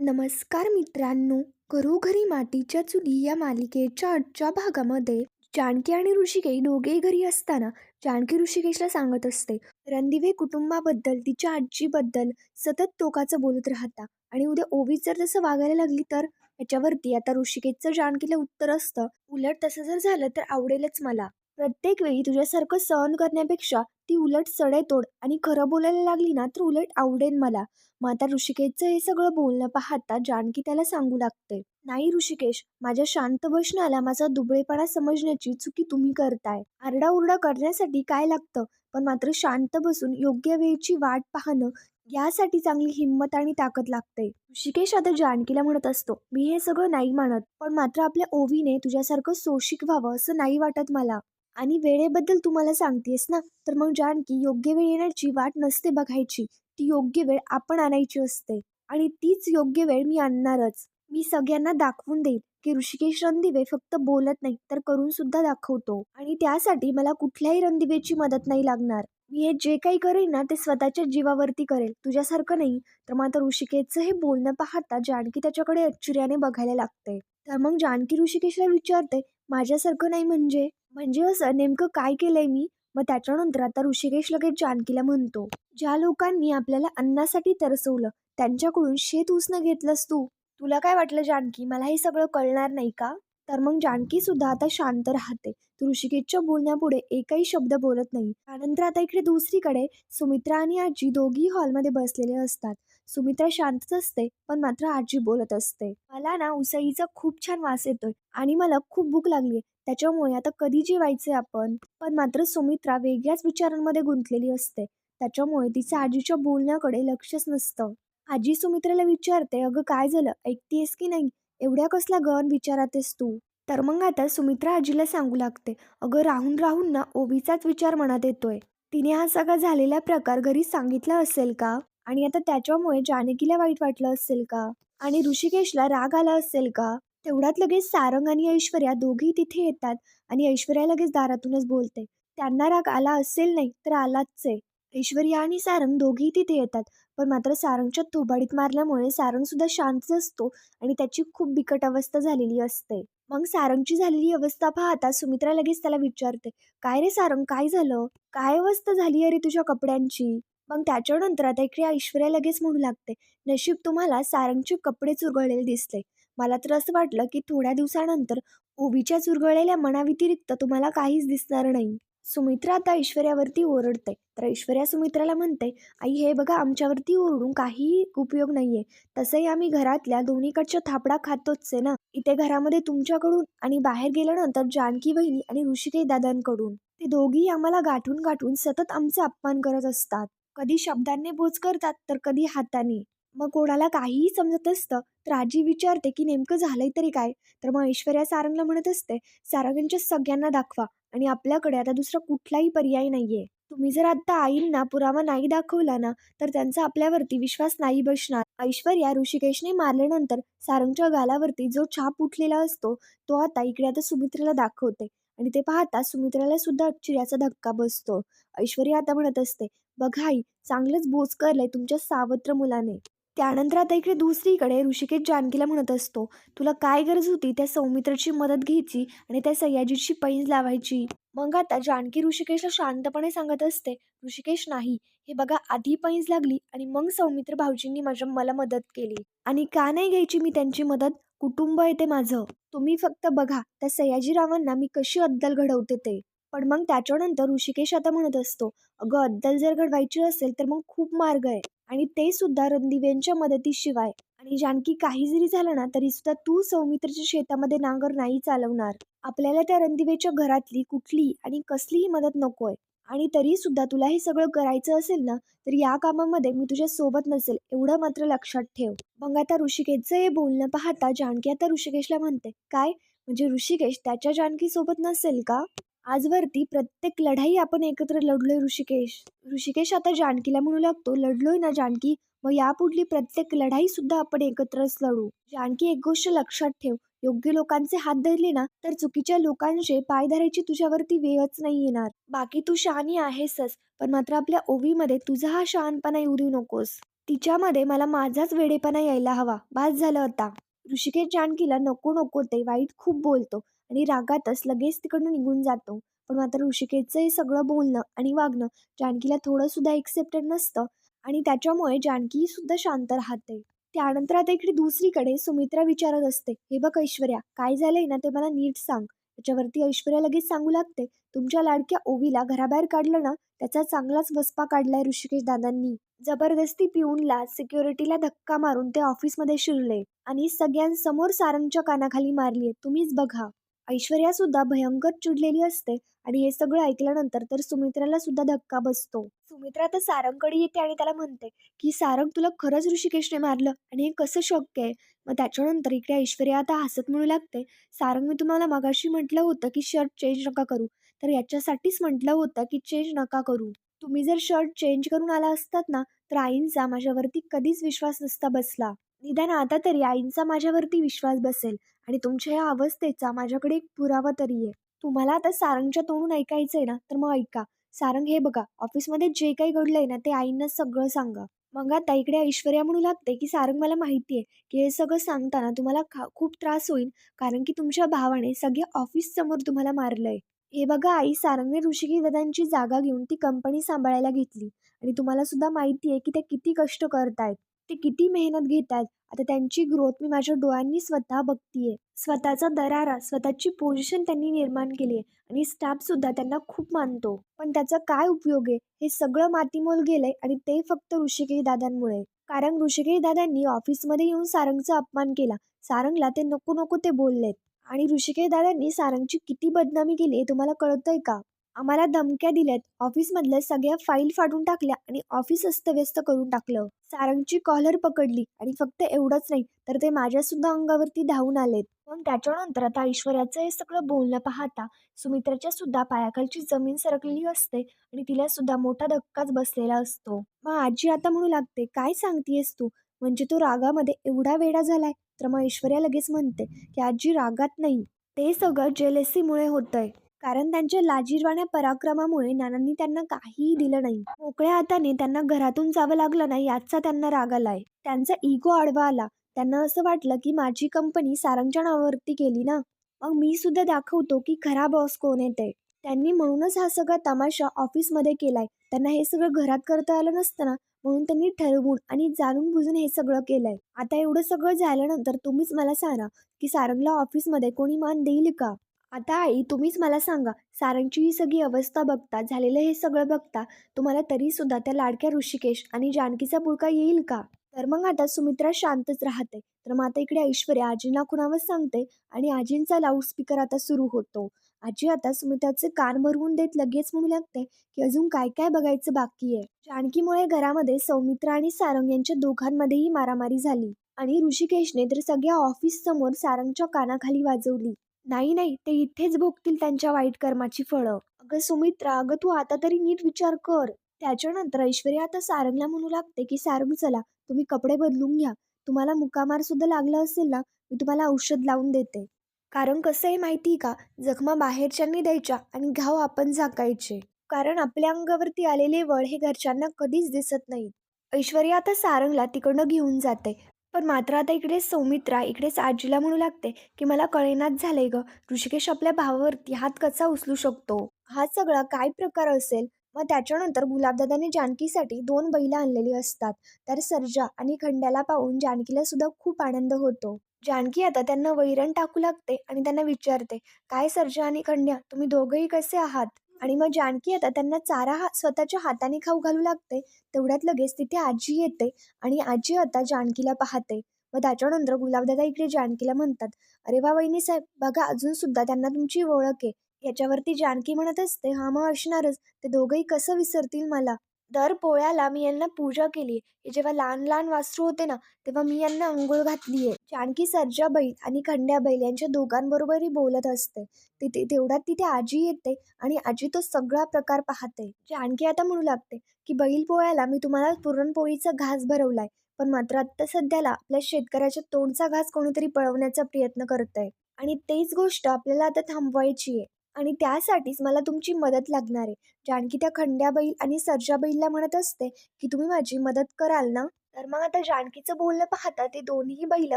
नमस्कार मित्रांनो घरोघरी मातीच्या चुली या मालिकेच्या आजच्या भागामध्ये जानकी आणि ऋषिकेश दोघेही घरी असताना जानकी ऋषिकेशला सांगत असते रणदिवे कुटुंबाबद्दल तिच्या आजीबद्दल सतत टोकाचं बोलत राहता आणि उद्या ओवी जर तसं वागायला लागली तर? याच्यावरती आता ऋषिकेशचं जानकीला उत्तर असतं उलट तसं जर झालं तर आवडेलच मला. प्रत्येक वेळी तुझ्यासारखं सहन करण्यापेक्षा ती उलट सडेतोड आणि खरं बोलायला लागली ना तर उलट आवडेल मला. मग आता ऋषिकेशचं हे सगळं बोलणं पाहता जानकी त्याला सांगू लागते. नाही ऋषिकेश माझ्या शांत बसण्याला माझा दुबळेपणा समजण्याची चुकी तुम्ही करताय. आरडाओरडा करण्यासाठी काय लागतं? पण मात्र शांत बसून योग्य वेळची वाट पाहणं यासाठी चांगली हिंमत आणि ताकद लागते. ऋषिकेश आता जानकीला म्हणत असतो मी हे सगळं नाही मानत पण मात्र आपल्या ओवीने तुझ्यासारखं सोशिक व्हावं असं नाही वाटत मला. आणि वेळेबद्दल तुम्हाला सांगतेस ना तर मग जानकी योग्य वेळ येण्याची वाट नसते बघायची. ती योग्य वेळ आपण आणायची असते. आणि तीच योग्य वेळ मी आणणारच. मी सगळ्यांना दाखवून देईन की ऋषिकेश रणदिवे फक्त बोलत नाही तर करून सुद्धा दाखवतो. आणि त्यासाठी मला कुठल्याही रणदिवेची मदत नाही लागणार. मी हे जे काही करेन ना ते स्वतःच्या जीवावरती करेल. तुझ्यासारखं नाही. तर मात्र ऋषिकेशचं हे बोलणं पाहता जानकी त्याच्याकडे आश्चर्याने बघायला लागते. तर मग जानकी ऋषिकेशला विचारते माझ्यासारखं नाही म्हणजे? म्हणजे असं नेमकं काय केलंय मी? मग त्याच्यानंतर आता ऋषिकेश लगेच जानकीला म्हणतो ज्या लोकांनी आपल्याला अन्नासाठी तरसवलं त्यांच्याकडून शेत उसनं घेतलंस तू. तुला काय वाटलं जानकी? मला हे सगळं कळणार नाही का? तर मग जानकी सुद्धा आता शांत राहते. ऋषिकेशच्या बोलण्यापुढे एकही शब्द बोलत नाही. त्यानंतर आता इकडे दुसरीकडे सुमित्रा आणि आजी दोघी हॉलमध्ये बसलेले असतात. सुमित्रा शांतच असते पण मात्र आजी बोलत असते. मला ना उसळीचा खूप छान वास येतोय आणि मला खूप भूक लागली त्याच्यामुळे आता कधी जेवायचे आपण? पण मात्र सुमित्रा वेगळ्याच विचारांमध्ये गुंतलेली असते. त्याच्यामुळे तिचं आजीच्या बोलण्याकडे लक्षच नसतं. आजी सुमित्राला विचारते अगं काय झालं? ऐकतीयस की नाही? एवढ्या कसला गण विचारातेस तू? तर मग आता सुमित्रा आजीला सांगू लागते अगं राहून राहून ना ओवीचाच विचार मनात येतोय. तिने हा सगळा झालेला प्रकार घरी सांगितला असेल का? आणि आता त्याच्यामुळे जानकीला वाईट वाटलं असेल का? आणि ऋषिकेशला राग आला असेल का? तेवढ्यात लगेच सारंग आणि ऐश्वर्या दोघेही तिथे येतात आणि ऐश्वर्या लगेच दारातूनच बोलते. त्यांना राग आला असेल नाही तर आलाच आहे. ऐश्वर्या आणि सारंग दोघेही तिथे येतात पण मात्र सारंगच्या थोबाडीत मारल्यामुळे सारंग सुद्धा शांत असतो आणि त्याची खूप बिकट अवस्था झालेली असते. मग सारंगची झालेली अवस्था पाहता सुमित्रा लगेच त्याला विचारते काय रे सारंग काय झालं? काय अवस्था झाली अरे तुझ्या कपड्यांची? मग त्याच्यानंतर आता इकडे ऐश्वर्या लगेच म्हणू लागते नशीब तुम्हाला सारंगचे कपडे चुरगळलेले दिसले. मला तर असं वाटलं की थोड्या दिवसानंतर ओबीच्या चुरगळलेल्या मनाव्यतिरिक्त तुम्हाला काहीच दिसणार नाही. सुमित्रा आता ऐश्वर्यावरती ओरडते. तर ऐश्वर्या सुमित्राला म्हणते आई हे बघा आमच्यावरती ओरडून काहीही उपयोग नाही आहे तसंही आम्ही घरातल्या दोन्हीकडच्या थापडा खातोच आहे ना? इथे घरामध्ये तुमच्याकडून आणि बाहेर गेल्यानंतर जानकी बहिणी आणि ऋषिकेश दादांकडून. ते दोघी आम्हाला गाठून गाठून सतत आमचा अपमान करत असतात. कधी शब्दांनी बोच करतात तर कधी हाताने. मग कोणाला काहीही समजत असतं तर आजी विचारते की नेमकं झालंय तरी काय? तर मग ऐश्वर्या सारंगला म्हणत असते सारंगांच्या सगळ्यांना दाखवा आणि आपल्याकडे आता दुसरा कुठलाही पर्याय नाहीये. तुम्ही जर आता आईंना पुरावा नाही दाखवला ना तर त्यांचा आपल्यावरती विश्वास नाही बसणार. ऐश्वर्या ऋषिकेशने मारल्यानंतर सारंगच्या गालावरती जो छाप उठलेला असतो तो आता इकडे आता सुमित्राला दाखवते आणि ते पाहता सुमित्राला सुद्धा आश्चर्याचा धक्का बसतो. ऐश्वर्या आता म्हणत असते बघाई चांगलंच बोज करलंय तुमच्या सावत्र मुलाने. त्यानंतर आता इकडे दुसरीकडे ऋषिकेश जानकीला म्हणत असतो तुला काय गरज होती त्या सौमित्रची मदत घ्यायची आणि त्या सयाजीची पैज लावायची? मग आता जानकी ऋषिकेशला शांतपणे सांगत असते ऋषिकेश नाही हे बघा आधी पैज लागली आणि मग सौमित्र भाऊजींनी माझ्या मला मदत केली. आणि का नाही घ्यायची मी त्यांची मदत? कुटुंब येते माझं. तुम्ही फक्त बघा त्या सयाजीरावांना मी कशी अद्दल घडवते ते. पण मग त्याच्यानंतर ऋषिकेश आता म्हणत असतो अगं अद्दल जर घडवायची असेल तर मग खूप मार्ग आहे आणि ते सुद्धा रणदिव्यांच्या मदतीशिवाय आणि जानकी काही जरी झालं ना तरी सुद्धा तू सौमित्रच्या शेतामध्ये नांगर नाही चालवणार. आपल्याला त्या रणदिवेच्या घरातली कुठली आणि कसलीही मदत नकोय. आणि तरी सुद्धा तुला हे सगळं करायचं असेल ना तर या कामामध्ये मी तुझ्या सोबत नसेल एवढं मात्र लक्षात ठेव. मग आता ऋषिकेशचं हे बोलणं पाहता जानकी आता ऋषिकेशला म्हणते काय? म्हणजे ऋषिकेश त्याच्या जानकी सोबत नसेल का? आजवरती प्रत्येक लढाई आपण एकत्र लढलोय ऋषिकेश. ऋषिकेश आता जानकीला म्हणू लागतो लढलोय ना जानकी? मग यापुढली प्रत्येक लढाई सुद्धा आपण एकत्रच लढू. जानकी एक गोष्ट लक्षात ठेव योग्य लोकांचे हात धरले ना तर चुकीच्या लोकांचे पाय धरायची तुझ्यावरती वेळच नाही येणार. बाकी तू शहाणी आहेसच पण मात्र आपल्या ओवीमध्ये तुझा हा शहाणपणा येऊ देऊ नकोस. तिच्यामध्ये मला माझाच वेडेपणा यायला हवा. बास झालं आता. ऋषिकेश जानकीला नको नको ते वाईट खूप बोलतो. आणि रागातच लगेच तिकडनं निघून जातो. पण मात्र ऋषिकेशचं हे सगळं बोलणं आणि वागणं जानकीला थोडंसुद्धा एक्सेप्टेड नसतं आणि त्याच्यामुळे जानकी सुद्धा शांत राहते. त्यानंतर आता इकडे दुसरीकडे सुमित्रा विचारत असते हे बघ ऐश्वर्या काय झालंय ना ते मला नीट सांग. त्याच्यावरती ऐश्वर्या लगेच सांगू लागते तुमच्या लाडक्या ओवीला घराबाहेर काढलं ना त्याचा चांगलाच वसपा काढलाय ऋषिकेश दादांनी. जबरदस्ती पिऊनला सिक्युरिटीला धक्का मारून ते ऑफिसमध्ये शिरले आणि सगळ्यांसमोर सारंगच्या कानाखाली मारलीये तुम्हीच बघा. ऐश्वर्या सुद्धा भयंकर चिडलेली असते आणि हे सगळं ऐकल्यानंतर तर सुमित्राला सुद्धा धक्का बसतो. सुमित्रा तर सारंगकडे येते आणि त्याला म्हणते की सारंग तुला खरंच ऋषिकेशने मारलं आणि हे कसं शक्य आहे? मग त्याच्यानंतर इकडे ऐश्वर्या आता हसत म्हणू लागते सारंग मी तुम्हाला मगाशी म्हटलं होतं की शर्ट चेंज नका करू तर याच्यासाठीच म्हटलं होतं की चेंज नका करू. तुम्ही जर शर्ट चेंज करून आला असतात ना तर आईंचा माझ्यावरती कधीच विश्वास नसता बसला. निदान आता तरी आईंचा माझ्यावरती विश्वास बसेल आणि तुमच्या या अवस्थेचा माझ्याकडे एक पुरावा तरी आहे. तुम्हाला आता सारंगच्या तोंडून ऐकायचं आहे ना तर मग ऐका. सारंग हे बघा ऑफिसमध्ये जे काही घडलंय ना ते आईंना सगळं सांगा. मग आता इकडे ऐश्वर्या म्हणू लागते की सारंग मला माहिती आहे की हे सगळं सांगताना तुम्हाला खा खूप त्रास होईल कारण की तुमच्या भावाने सगळ्या ऑफिस समोर तुम्हाला मारलंय. हे बघा आई सारंगने ऋषिकी दादांची जागा घेऊन ती कंपनी सांभाळायला घेतली आणि तुम्हाला सुद्धा माहिती आहे की ते किती कष्ट करतायत. ते किती मेहनत घेतात. आता त्यांची ग्रोथ मी माझ्या डोळ्यांनी स्वतः बघतीये. स्वतःचा दरारा स्वतःची पोझिशन त्यांनी निर्माण केली आहे. आणि स्टाफ सुद्धा त्यांना खूप मानतो. पण त्याचा काय उपयोग आहे? हे सगळं मातीमोल गेलंय आणि ते फक्त ऋषिकेश दादांमुळे कारण ऋषिकेश दादांनी ऑफिसमध्ये येऊन सारंगचा अपमान केला. सारंगला ते नको नको ते बोललेत. आणि ऋषिकेश दादांनी सारंगची किती बदनामी केली हे तुम्हाला कळतंय का? आम्हाला धमक्या दिल्यात. ऑफिसमधल्या सगळ्या फाईल फाडून टाकल्या आणि ऑफिस अस्तव्यस्त करून टाकलं. सारंगची कॉलर पकडली आणि फक्त एवढंच नाही तर ते माझ्या सुद्धा अंगावरती धावून आलेत. पण त्याच्यानंतर आता ऐश्वर्याचं हे सगळं बोलणं पाहता सुमित्राच्या सुद्धा पायाखालची जमीन सरकलेली असते आणि तिला सुद्धा मोठा धक्काच बसलेला असतो. मग आजी आता म्हणू लागते काय सांगतेस तू? म्हणजे तो रागामध्ये एवढा वेडा झालाय? तर मग ऐश्वर्या लगेच म्हणते की आजी रागात नाही. ते सगळं जेलेसीमुळे होतंय. कारण त्यांच्या लाजीरवाण्या पराक्रमामुळे नानांनी त्यांना काहीही दिलं नाही. मोकळ्या हाताने त्यांना घरातून जावं लागलं नाही याचा त्यांना राग आलाय. त्यांचा इगो आडवा आला. त्यांना असं वाटलं की माझी कंपनी सारंगच्या नावावरती केली ना? मग मी सुद्धा दाखवतो की खरा बॉस कोण येते त्यांनी म्हणूनच हा सगळा तमाशा ऑफिसमध्ये केलाय. त्यांना हे सगळं घरात करता आलं नसतं ना? म्हणून त्यांनी ठरवून आणि जाणून बुजून हे सगळं केलंय. आता एवढं सगळं झाल्यानंतर तुम्हीच मला सांगा की सारंगला ऑफिसमध्ये कोणी मान देईल का? आता आई तुम्हीच मला सांगा सारंगची ही सगळी अवस्था बघता झालेलं हे सगळं बघता तुम्हाला तरी सुद्धा त्या लाडक्या ऋषिकेश आणि जानकीचा पुळका येईल का? तर मग आता सुमित्रा शांतच राहते. तर मग आता इकडे ऐश्वर्या आजींना कुणावर सांगते आणि आजींचा लाऊडस्पीकर आता सुरू होतो. आजी आता सुमित्राचे कान भरवून देत लगेच म्हणू लागते की अजून काय काय बघायचं बाकी आहे? जानकीमुळे घरामध्ये सौमित्रा आणि सारंग यांच्या दोघांमध्येही मारामारी झाली आणि ऋषिकेशने तर सगळ्या ऑफिस समोर सारंगच्या कानाखाली वाजवली. नाही नाही ते इथेच भोगतील त्यांच्या वाईट कर्माची फळं. अगं सुमित्रा अगं तू आता तरी नीट विचार कर. त्याच्यानंतर ऐश्वर्या आता सारंगला म्हणू लागते की सारंग चला तुम्ही कपडे बदलून घ्या. तुम्हाला मुकामार सुद्धा लागला असेल ना मी तुम्हाला औषध लावून देते. कारण कसं आहे माहिती का? जखमा बाहेरच्यांनी द्यायच्या आणि घाव आपण झाकायचे. कारण आपल्या अंगावरती आलेले वळ हे घरच्यांना कधीच दिसत नाहीत. ऐश्वर्या आता सारंगला तिकडनं घेऊन जाते. पण मात्र आता इकडे सौमित्रा इकडेच आजीला म्हणू लागते की मला कळेनाच झालंय ग. ऋषिकेश आपल्या भावावरती हात कसा उचलू शकतो? हा सगळा काय प्रकार असेल? मग त्याच्यानंतर गुलाबदादाने जानकीसाठी दोन बैलं आणलेली असतात. तर सर्जा आणि खंड्याला पाहून जानकीला सुद्धा खूप आनंद होतो. जानकी आता त्यांना वैरण टाकू लागते आणि त्यांना विचारते काय सर्जा आणि खंड्या तुम्ही दोघंही कसे आहात? आणि मग जानकी आता त्यांना चारा हा स्वतःच्या हाताने खाऊ घालू लागते. तेवढ्यात लगेच तिथे आजी येते आणि आजी आता जानकीला पाहते मग त्याच्यानंतर गुलाबदादा इकडे जानकीला म्हणतात अरे वा वहिनी साहेब बघा अजून सुद्धा त्यांना तुमची ओळख आहे. याच्यावरती जानकी म्हणत असते हा मग असणारच. ते दोघंही कसं विसरतील मला? दर पोळ्याला मी यांना पूजा केली. हे जेव्हा लहान लहान वासरू होते ना तेव्हा मी यांना अंघोळ घातली आहे जानकी सर्जा बैल आणि खंड्या बैल यांच्या दोघांबरोबरही बोलत असते. तिथे तेवढ्यात तिथे आजी येते आणि आजी तो सगळा प्रकार पाहते. जानकी आता म्हणू लागते की बैल पोळ्याला मी तुम्हाला पुरणपोळीचा घास भरवलाय पण मात्र आत्ता सध्याला आपल्या शेतकऱ्याच्या तोंडचा घास कोणीतरी पळवण्याचा प्रयत्न करत आहे आणि तेच गोष्ट आपल्याला आता थांबवायची आहे आणि त्यासाठीच मला तुमची मदत लागणार आहे. जानकी त्या खंड्या आणि सर्जाबाईला म्हणत असते की तुम्ही माझी मदत कराल ना? तर मग आता जानकीचं बोलणं पाहता ते दोन्ही बैल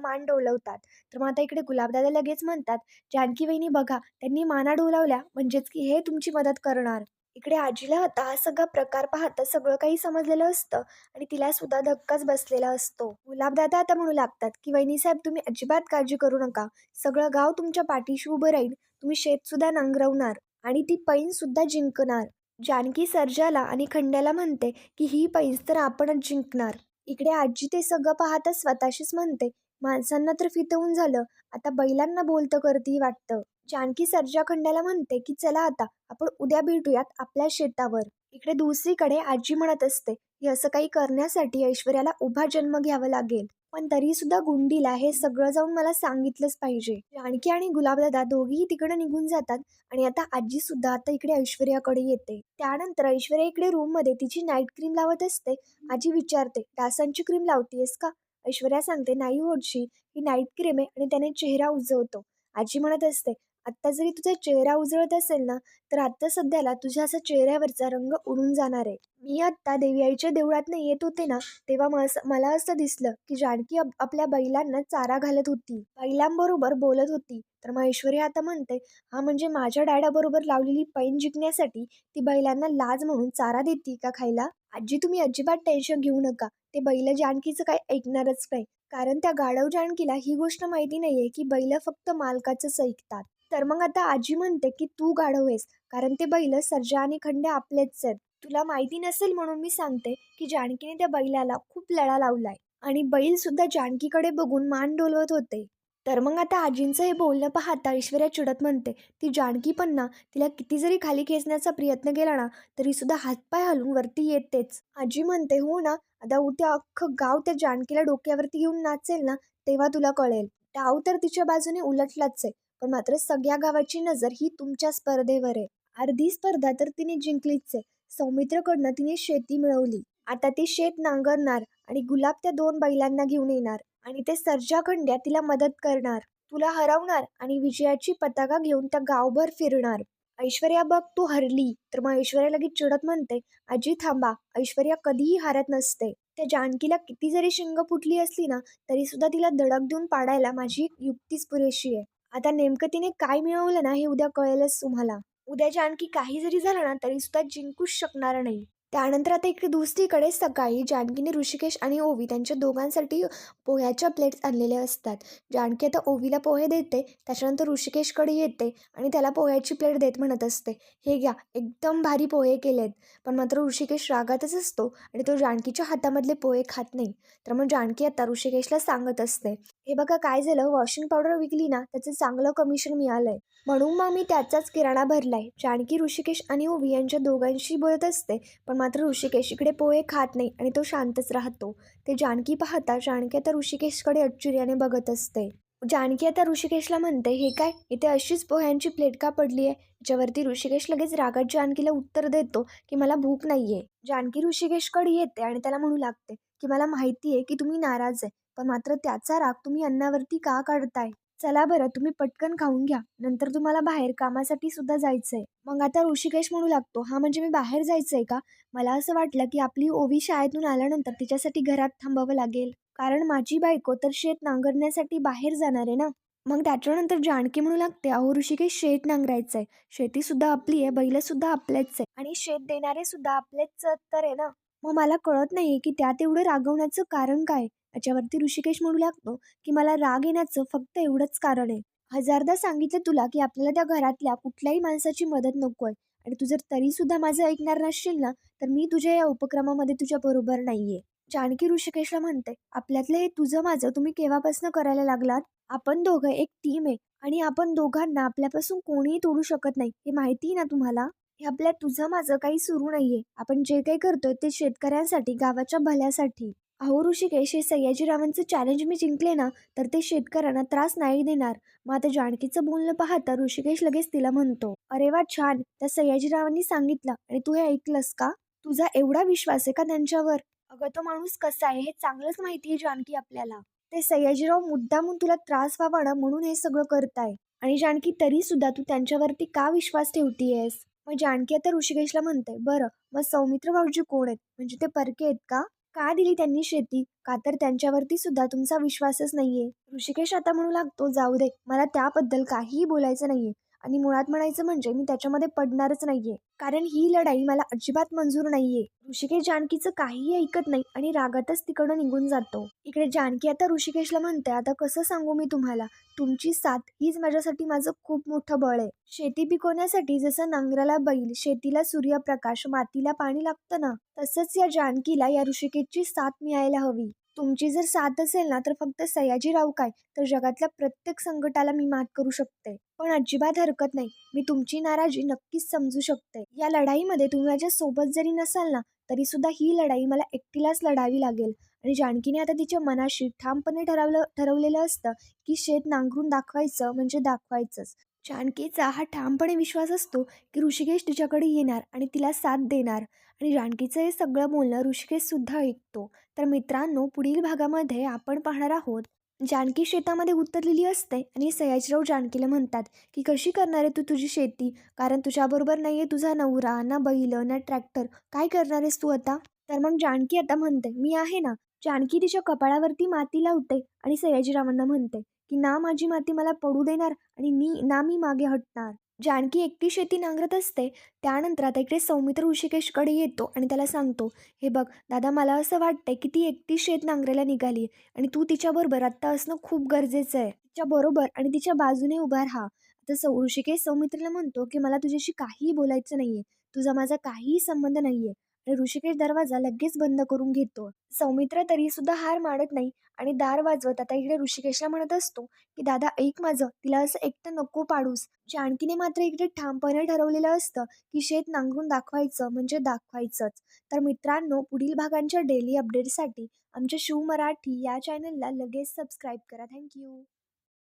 मान डोलवतात. तर मग आता इकडे गुलाबदादा लगेच म्हणतात जानकी वहिनी बघा त्यांनी माना डोलावल्या म्हणजेच की हे तुमची मदत करणार. इकडे आजीला आता हा सगळा प्रकार पाहता सगळं काही समजलेलं असतं आणि तिला सुद्धा धक्काच बसलेला असतो. गुलाबदादा आता म्हणू लागतात की वहिनी साहेब तुम्ही अजिबात काळजी करू नका. सगळं गाव तुमच्या पाठीशी उभं राहील. तुम्ही शेतसुद्धा नांगरवणार आणि ती पैनसुद्धा जिंकणार. जानकी सर्जाला आणि खंड्याला म्हणते की ही पैस तर आपणच जिंकणार. इकडे आजी ते सगळं पाहता स्वतःशीच म्हणते माणसांना तर फितवून झालं. आता बैलांना बोलतं करती वाटतं. जानकी सर्जा खंड्याला म्हणते की चला आता आपण उद्या भेटूयात आपल्या शेतावर. इकडे दुसरीकडे आजी म्हणत असते की असं काही करण्यासाठी ऐश्वर्याला उभा जन्म घ्यावा लागेल. पण तरी सुद्धा गुंडीला हे सगळं जाऊन मला सांगितलंच पाहिजे. जानकी आणि गुलाबदादा दोघेही तिकडे निघून जातात आणि आता आजी सुद्धा आता इकडे ऐश्वर्याकडे येते. त्यानंतर ऐश्वर्या इकडे रूममध्ये तिची नाईट क्रीम लावत असते. आजी विचारते डासांची क्रीम लावतीयस का? ऐश्वर्या सांगते नाही होडशी ही नाईट क्रीम आहे आणि त्याने चेहरा उजवतो आजी म्हणत असते आत्ता जरी तुझा चेहरा उजळत असेल ना तर आत्ता सध्याला तुझ्या असा चेहऱ्यावरचा रंग उडून जाणार आहे. मी आत्ता देवी आईच्या देवळातनं येत होते ना तेव्हा मस मला असं दिसलं की जानकी आपल्या बैलांना चारा घालत होती. बैलांबरोबर बोलत होती. तर महेश्वरी आता म्हणते हा म्हणजे माझ्या डॅडाबरोबर लावलेली पैन जिंकण्यासाठी ती बैलांना लाज म्हणून चारा देते का खायला? आजी तुम्ही अजिबात टेन्शन घेऊ नका. ते बैल जानकीचं काय ऐकणारच नाही. कारण त्या गाढव जानकीला ही गोष्ट माहिती नाहीये की बैल फक्त मालकाचंच ऐकतात. तर मग आता आजी म्हणते की तू गाढव आहेस कारण ते बैल सर्जा आणि खंडे आपलेच आहेत. तुला माहिती नसेल म्हणून मी सांगते की जानकीने त्या बैलाला खूप लळा लावलाय आणि बैल सुद्धा जानकीकडे बघून मान डोलवत होते. तर मग आता आजींचं हे बोलणं पाहता ऐश्वर्या चिडत म्हणते ती जानकी पण ना तिला किती जरी खाली खेचण्याचा प्रयत्न केला ना तरी सुद्धा हातपाय हलून वरती येतेच. आजी म्हणते हो ना आता उद्या अख्खं गाव त्या जानकीला डोक्यावरती घेऊन नाचेल ना तेव्हा तुला कळेल. डाव तर तिच्या बाजूने उलटलाच आहे. पण मात्र सगळ्या गावाची नजर ही तुमच्या स्पर्धेवर आहे. अर्धी स्पर्धा तर तिने जिंकलीच आहे सौमित्रकडनं तिने शेती मिळवली. आता ती शेत नांगरणार आणि गुलाब त्या दोन बैलांना घेऊन येणार आणि ते सर्जा खंड्या तिला मदत करणार. तुला हरवणार आणि विजयाची पताका घेऊन त्या गावभर फिरणार. ऐश्वर्या बघ तू हरली तर मग ऐश्वर्या लगेच चिडत म्हणते आजी थांबा ऐश्वर्या कधीही हारत नसते. त्या जानकीला किती जरी शिंग फुटली असली ना तरी सुद्धा तिला धडक देऊन पाडायला माझी युक्तीच पुरेशी आहे. आता नेमकं तिने काय मिळवलं ना हे उद्या कळेलच तुम्हाला. उद्याच्या आणखी काही जरी झालं ना तरी सुद्धा जिंकूच शकणार नाही. त्यानंतर आता इकडे दुसरीकडे सकाळी जानकीने ऋषिकेश आणि ओवी त्यांच्या दोघांसाठी पोह्याच्या प्लेट्स आणलेल्या असतात. जानकी आता ओवीला पोहे देते त्याच्यानंतर ऋषिकेशकडे येते आणि त्याला पोह्याची प्लेट देत म्हणत असते. हे घ्या एकदम भारी पोहे केलेत. पण मात्र ऋषिकेश रागातच असतो आणि तो जानकीच्या हातामधले पोहे खात नाही. तर मग जानकी आता ऋषिकेशला सांगत असते. हे बघा काय झालं? वॉशिंग पावडर विकली ना त्याचं चांगलं कमिशन मिळालंय. म्हणून मग मी त्याचाच किराणा भरलाय. जानकी ऋषिकेश आणि ओवी यांच्या दोघांशी बोलत असते पण मात्र ऋषिकेश इकडे पोहे खात नाही आणि तो शांतच राहतो. ते जानकी पाहता जानकी आता ऋषिकेशकडे अच्चुर्याने बघत असते. जानकी आता ऋषिकेशला म्हणते हे काय? इथे अशीच पोह्यांची प्लेट का पडली आहे? ज्यावरती ऋषिकेश लगेच रागात जानकीला उत्तर देतो की मला भूक नाहीये. जानकी ऋषिकेशकडे येते आणि त्याला म्हणू लागते की मला माहिती आहे की तुम्ही नाराज आहे पण मात्र त्याचा राग तुम्ही अन्नावरती का काढताय? चला बरं तुम्ही पटकन खाऊन घ्या. नंतर तुम्हाला बाहेर कामासाठी सुद्धा जायचं आहे मग आता ऋषिकेश म्हणू लागतो. हा म्हणजे मी बाहेर जायचं आहे का? मला असं वाटलं की आपली ओवी शाळेतून आल्यानंतर तिच्यासाठी घरात थांबावं लागेल. कारण माझी बायको तर शेत नांगरण्यासाठी बाहेर जाणार आहे ना? मग त्याच्यानंतर जानकी म्हणू लागते अहो ऋषिकेश शेत नांगरायचं आहे शेतीसुद्धा आपली आहे बैलंसुद्धा आपल्याच आपलेच आहे आणि शेत देणारे सुद्धा आपलेच तर आहे ना? मग मला कळत नाही की त्यात एवढं रागवण्याचं कारण काय? याच्यावरती ऋषिकेश म्हणू लागतो की मला राग येण्याचं फक्त एवढंच कारण आहे. हजारदा सांगितलं तुला की आपल्याला त्या घरातल्या कुठल्याही माणसाची मदत नको आहे आणि तू जर तरी सुद्धा माझं ऐकणार नसशील ना तर मी तुझ्या या उपक्रमामध्ये तुझ्या बरोबर नाहीये. जानकी ऋषिकेशला म्हणते आपल्यातलं हे तुझं माझं तुम्ही केव्हापासून करायला लागलात? आपण दोघं एक टीम आहे आणि आपण दोघांना आपल्यापासून कोणीही तोडू शकत नाही. हे माहिती ना तुम्हाला? हे आपल्या तुझं माझं काही सुरू नाहीये. आपण जे काही करतोय ते शेतकऱ्यांसाठी गावाच्या भल्यासाठी. अहो ऋषिकेश हे सयाजीरावांचं चॅलेंज मी जिंकले ना तर ते शेतकऱ्यांना त्रास नाही देणार. मग आता जानकीचं बोलणं पाहता ऋषिकेश लगेच तिला म्हणतो अरे वा छान. त्या सयाजीरावांनी सांगितलं आणि तू हे ऐकलंस का? तुझा एवढा विश्वास आहे का त्यांच्यावर? अगं तो माणूस कसा आहे हे चांगलंच माहिती आहे जानकी आपल्याला. ते सयाजीराव मुद्दामून तुला त्रास व्हावा ना म्हणून हे सगळं करताय. आणि जानकी तरी सुद्धा तू त्यांच्यावरती का विश्वास ठेवतीयस? मग जानकी आता ऋषिकेशला म्हणते बरं मग सौमित्र भाऊजी कोण आहेत? म्हणजे ते परके आहेत का? का दिली त्यांनी शेती? का तर त्यांच्यावरती सुद्धा तुमचा विश्वासच नाहीये. ऋषिकेश आता म्हणू लागतो जाऊ दे मला त्याबद्दल काहीही बोलायचं नाहीये. आणि मुळात म्हणायचं म्हणजे मी त्याच्यामध्ये पडणारच नाहीये. कारण ही लढाई मला अजिबात मंजूर नाहीये. ऋषिकेश जानकीचं काहीही ऐकत नाही आणि रागातच तिकडं निघून जातो. इकडे जानकी आता ऋषिकेशला म्हणते आता कसं सांगू मी तुम्हाला? तुमची साथ हीच माझ्यासाठी माझं खूप मोठं बळ आहे. शेती पिकवण्यासाठी जसं नांगराला बैल शेतीला सूर्यप्रकाश मातीला पाणी लागतं ना तसंच या जानकीला या ऋषिकेशची साथ मिळायला हवी. तुमची जर साथ असेल ना तर फक्त सयाजीराव काय? तर जगातल्या प्रत्येक संकटाला मी मात करू शकते. पण अजिबात हरकत नाही. मी तुमची नाराजी नक्कीच समजू शकते. या लढाईमध्ये तुम्ही माझ्या सोबत जरी नसाल ना तरी सुद्धा ही लढाई मला एकटीलाच लढावी लागेल. आणि जानकीने आता तिच्या मनाशी ठामपणे ठरवलं ठरवलेलं असतं की शेत नांगरून दाखवायचं म्हणजे दाखवायचंच. जानकीचा हा ठामपणे विश्वास असतो की ऋषिकेश तिच्याकडे येणार आणि तिला साथ देणार. आणि जानकीचं हे सगळं बोलणं ऋषिकेशसुद्धा ऐकतो. तर मित्रांनो पुढील भागामध्ये आपण पाहणार आहोत जानकी शेतामध्ये उतरलेली असते आणि सयाजीराव जानकीला म्हणतात की कशी करणार आहे तू तुझी शेती? कारण तुझ्याबरोबर नाही आहे तुझा नवरा ना बैल ना ट्रॅक्टर. काय करणार आहेस तू आता? तर मग जानकी आता म्हणते मी आहे ना जानकी तिच्या कपाळावरती माती लावते आणि सयाजीरावांना म्हणते की ना माझी माती मला पडू देणार आणि मी ना मी मागे हटणार जानकी एकटी शेती नांगरत असते त्यानंतर आता इकडे सौमित्र ऋषिकेशकडे येतो आणि त्याला सांगतो हे बघ दादा मला असं वाटतंय की ती एकटी शेत नांगरायला निघाली आणि तू तिच्याबरोबर आत्ता असणं खूप गरजेचं आहे. तिच्या बरोबर आणि तिच्या बाजूने उभा राहा. आता सौ ऋषिकेश सौमित्रला म्हणतो की मला तुझ्याशी काहीही बोलायचं नाहीये. तुझा माझा काहीही संबंध नाहीये. आहे ऋषिकेश दरवाजा लगेच बंद करून घेतो. सौमित्र तरी सुद्धा हार मानत नाही आणि दार वाजवत आता इकडे ऋषिकेशला म्हणत असतो की दादा ऐक माझं. तिला असं एकटं नको पाडूस. जानकीने मात्र इकडे ठामपणे ठरवलेलं असतं की शेत नांगरून दाखवायचं म्हणजे दाखवायचंच. तर मित्रांनो पुढील भागांच्या डेली अपडेटसाठी आमच्या शिव मराठी या चॅनलला लगेच सबस्क्राईब करा. थँक्यू